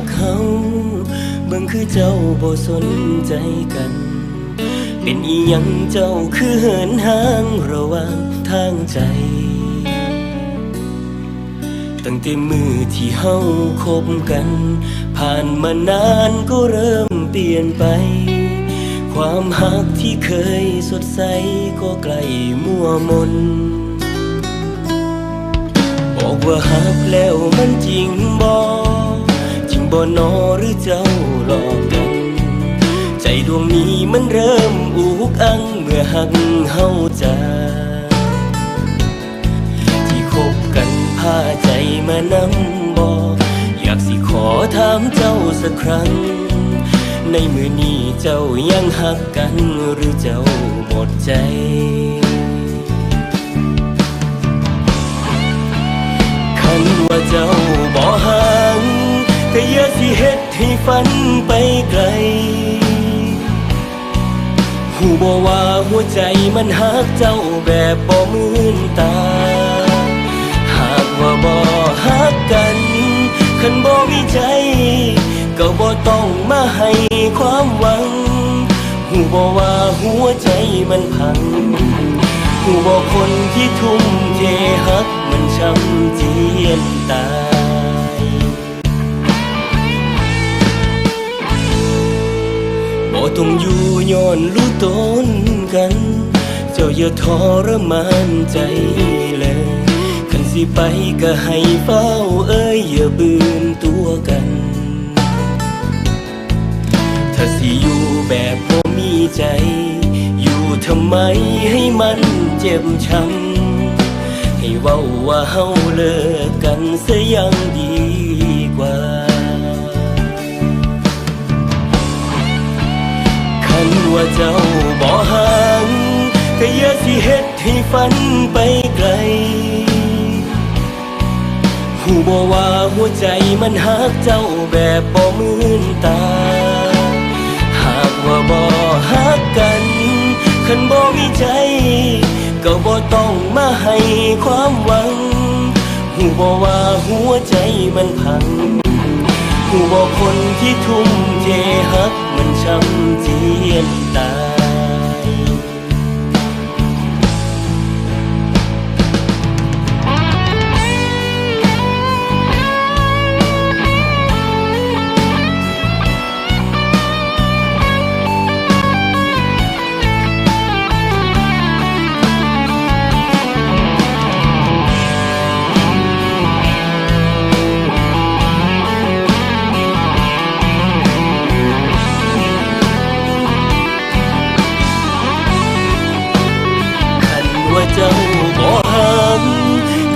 กเขาเบิ่งคือเจ้าบ่สนใจกัน เป็นอีหยังเจ้าคือเหินห่างระหว่างทางใจ ตั้งแต่มือที่เฮาคบกัน ผ่านมานานก็เริ่มเปลี่ยนไป ความหักที่เคยสดใสก็ใกล้มัวมน ว่าหักแล้วมันจริงบ่จริงบ่นอหรือเจ้าหลอกกัน ใจดวงนี้มันเริ่มอุกอังเมื่อหักเฮาจาที่คบกันพาใจมานำบอกอยากสิขอถามเจ้าสักครั้ง ในมือนี้เจ้ายังหักกันหรือเจ้าหมดใจ ฝันไปไกล หูบ่ว่าหัวใจมันหักเจ้าแบบบ่มืนตา หากว่าบ่หักกันคันบ่มีใจ ก็บ่ต้องมาให้ความหวัง หูบ่ว่าหัวใจมันพัง หูบ่คนที่ทุ่มเทหักมันช้ำเจียนตา ต้องอยู่ย้อนรู้ตนกัน เจ้าอย่าทรมานใจเลยคันสิไปก็ให้เฝ้าเอ้ยอย่าบืนตัวกัน ถ้าสิอยู่แบบบ่มีใจ อยู่ทำไมให้มันเจ็บช้ำให้เว้าว่าเฮาเลิกกันเสียยัง เจ้าบ่ห่างก็อย่าสิเฮ็ดให้ฝันไปไกลหูบ่ว่าหัวใจมันหักเจ้าแบบบ่มืนตา หากว่าบ่หักกันคันบ่มีใจ ก็บ่ต้องมาให้ความหวังหูบ่ว่าหัวใจมันพังหูบ่คนที่ทุ่มเทหักมันช้ำเจียนตายคัน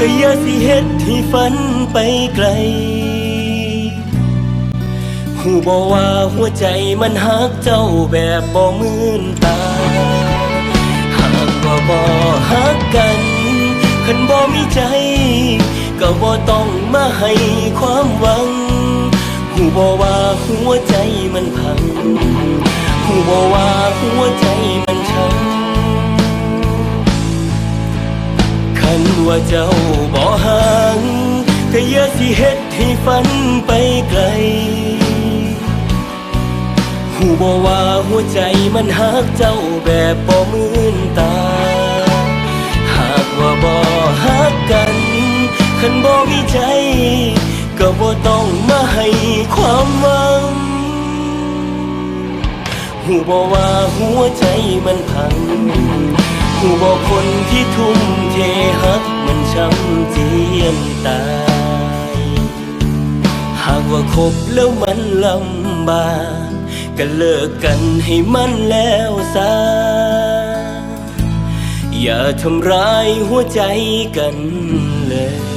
ก็อย่าสิเฮ็ดให้ฝันไปไกล หูบ่ว่าหัวใจมันหักเจ้าแบบบ่มื่นตา หากว่าบ่หักกันคันบ่มีใจ ก็บ่ต้องมาให้ความหวัง หูบ่ว่าหัวใจมันพัง หูบ่ว่าหัวใจมันช้ำ ว่าเจ้าบ่ห่างก็อย่าสิเฮ็ดให้ฝันไปไกลหูบ่ว่าหัวใจมันหักเจ้าแบบบ่มื่นตา หากว่าบ่หักกันคันบ่มีใจ ก็บ่ต้องมาให้ความหวังหูบ่ว่าหัวใจมันพัง หูบ่คนที่ทุ่มเทหักมันช้ำเจียนตาย หากว่าคบแล้วมันลำบากก็เลิกกันให้มันแล้วซะ อย่าทำร้ายหัวใจกันเลย